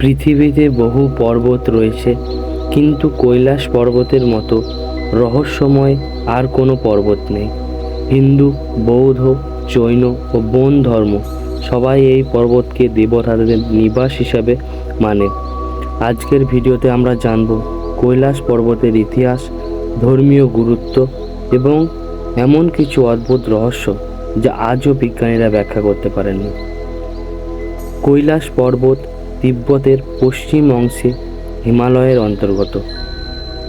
পৃথিবীতে বহু পর্বত রয়েছে, কিন্তু কৈলাস পর্বতের মতো রহস্যময় আর কোনো পর্বত নেই। হিন্দু, বৌদ্ধ, জৈন ও বন ধর্ম সবাই এই পর্বতকে দেবতাদের নিবাস হিসাবে মানে। আজকের ভিডিওতে আমরা জানব কৈলাস পর্বতের ইতিহাস, ধর্মীয় গুরুত্ব এবং এমন কিছু অদ্ভুত রহস্য যা আজও বিজ্ঞানীরা ব্যাখ্যা করতে পারেননি। কৈলাস পর্বত তিব্বতের পশ্চিম অংশে হিমালয়ের অন্তর্গত।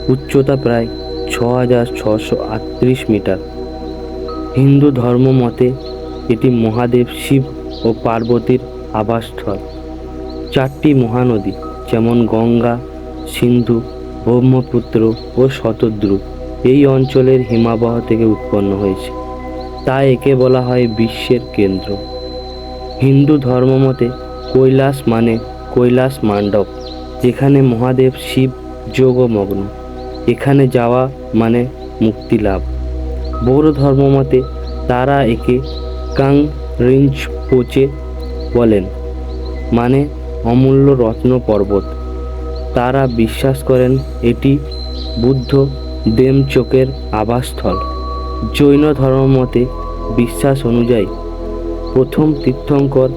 উচ্চতা প্রায় ছ হাজার ছশো আটত্রিশ মিটার। হিন্দু ধর্ম মতে এটি মহাদেব শিব ও পার্বতীর আবাসস্থল। চারটি মহানদী যেমন গঙ্গা, সিন্ধু, ব্রহ্মপুত্র ও শতদ্রু এই অঞ্চলের হিমাবহ থেকে উৎপন্ন হয়েছে। তাই একে বলা হয় বিশ্বের কেন্দ্র। হিন্দু ধর্মমতে কৈলাস মানে কৈলাস মান্ডব, যেখানে মহাদেব শিব যোগমগ্ন এখানে যাওয়া মানে মুক্তি লাভ। বৌদ্ধ ধর্মমতে তারা একে কাং রিঞ্চ পোচে বলেন মানে অমূল্য রত্ন পর্বত। তারা বিশ্বাস করেন এটি বুদ্ধ দেমচোকের আবাসস্থল। জৈন ধর্মমতে বিশ্বাস অনুযায়ী প্রথম তীর্থঙ্কর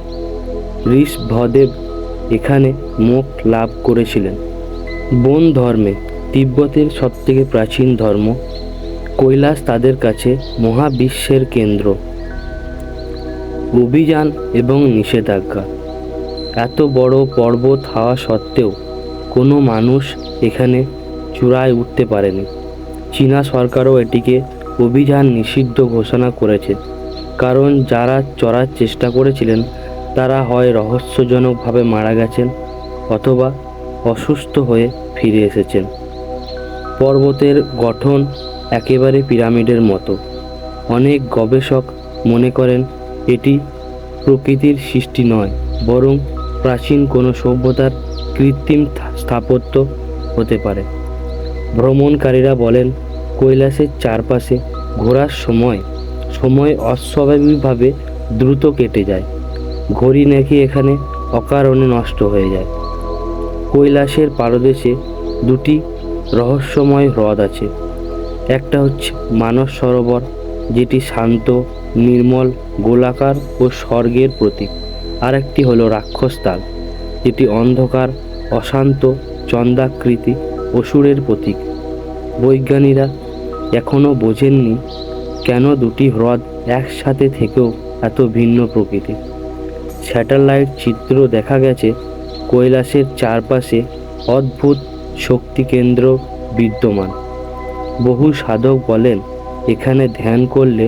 ঋষভদেব এখানে মোক্ষ লাভ করেছিলেন। বন ধর্মে তিব্বতের সবথেকে প্রাচীন ধর্ম কৈলাস তাদের কাছে মহাবিশ্বের কেন্দ্র। অভিযান এবং নিষেধাজ্ঞা। এত বড় পর্বত হওয়া সত্ত্বেও কোনো মানুষ এখানে চূড়ায় উঠতে পারেনি। চীনা সরকারও এটিকে অভিযান নিষিদ্ধ ঘোষণা করেছে। কারণ যারা চড়ার চেষ্টা করেছিলেন তারা হয় রহস্যজনকভাবে মারা গেছেন অথবা অসুস্থ হয়ে ফিরে এসেছেন। পর্বতের গঠন একেবারে পিরামিডের মতো। অনেক গবেষক মনে করেন এটি প্রকৃতির সৃষ্টি নয়, বরং প্রাচীন কোনো সভ্যতার কৃত্রিম স্থাপত্য হতে পারে। ভ্রমণকারীরা বলেন, কৈলাসের চারপাশে ঘোরার সময় সময় অস্বাভাবিকভাবে দ্রুত কেটে যায়। ঘড়ি নাকি এখানে অকারণে নষ্ট হয়ে যায়। কৈলাসের পারদেশে দুটি রহস্যময় হ্রদ আছে। একটা হচ্ছে মানস সরোবর, যেটি শান্ত, নির্মল, গোলাকার ও স্বর্গের প্রতীক। আরেকটি হলো রাক্ষসতাল, যেটি অন্ধকার, অশান্ত চন্দাকৃতি অসুরের প্রতীক। বৈজ্ঞানীরা এখনও বোঝেননি কেন দুটি হ্রদ একসাথে থেকেও এত ভিন্ন প্রকৃতির। স্যাটেলাইট চিত্র দেখা গেছে কৈলাসের চারপাশে অদ্ভুত শক্তি কেন্দ্র বিদ্যমান। বহু সাধক বলেন, এখানে ধ্যান করলে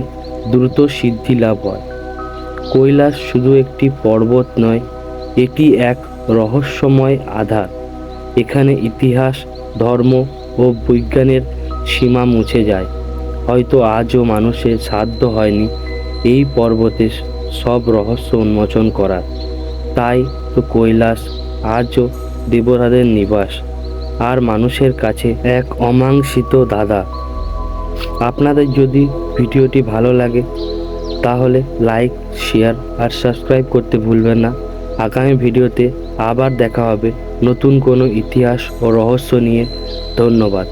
দ্রুত সিদ্ধি লাভ হয়। কৈলাস শুধু একটি পর্বত নয়, এটি এক রহস্যময় আধার। এখানে ইতিহাস, ধর্ম ও বিজ্ঞানের সীমা মুছে যায়। হয়তো আজও মানুষের সাধ্য হয়নি এই পর্বতে সব রহস্য উন্মোচন করার। তাই তো কৈলাস আজও দেবতাদের নিবাস আর মানুষের কাছে এক অমাংসিত দাদা। আপনাদের যদি ভিডিওটি ভালো লাগে, তাহলে লাইক, শেয়ার আর সাবস্ক্রাইব করতে ভুলবেন না। আগামী ভিডিওতে আবার দেখা হবে নতুন কোনো ইতিহাস ও রহস্য নিয়ে। ধন্যবাদ।